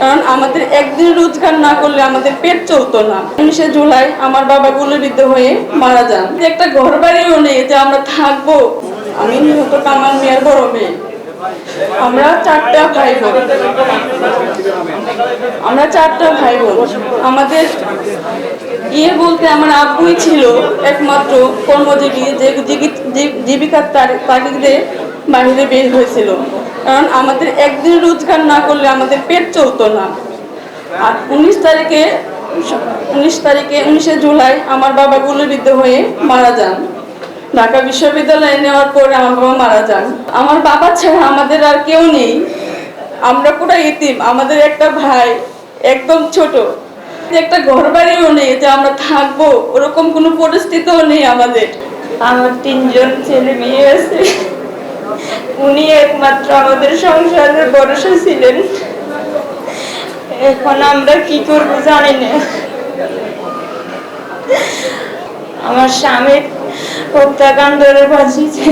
কারণ আমাদের একদিন রোজগার না করলে আমাদের পেট চলতো না। উনিশে জুলাই আমার বাবা গুলিবিদ্ধ হয়ে মারা যান। একটা ঘর বাড়িও নেই, যে আমরা থাকব। আমি নিহত কামাল মিয়ার বড় মেয়ে। আমরা চারটা ভাই বোন। আমরা চারটা ভাই বোন। আমাদের ইয়ে বলতে আমার আব্বুই ছিল একমাত্র কর্মজীবী, যে জীবি- জীব- জীবিকার তাগিদে বাইরে বের হয়েছিল। কারণ আমাদের একদিন রোজগার না করলে আমাদের পেট চলতো না। আর উনিশ তারিখে উনিশ তারিখে, উনিশে জুলাই আমার বাবা গুলিবিদ্ধ হয়ে মারা যান। ঢাকা বিশ্ববিদ্যালয়ে নেওয়ার পরে আমার বাবা মারা যান। আমার বাবা ছাড়া আমাদের আর কেউ নেই। আমরা পুরো ইতিম আমাদের একটা ভাই একদম ছোট। একটা ঘর বাড়িও নেই যে আমরা থাকব, ওরকম কোনো পরিস্থিতিও নেই আমাদের। আমার তিনজন ছেলে মেয়ে আছে। উনি একমাত্র আমাদের সংসারের ভরসা ছিলেন। এখন আমরা কি করব জানি না। আমার স্বামীর হত্যাকাণ্ডের ফাঁসিছে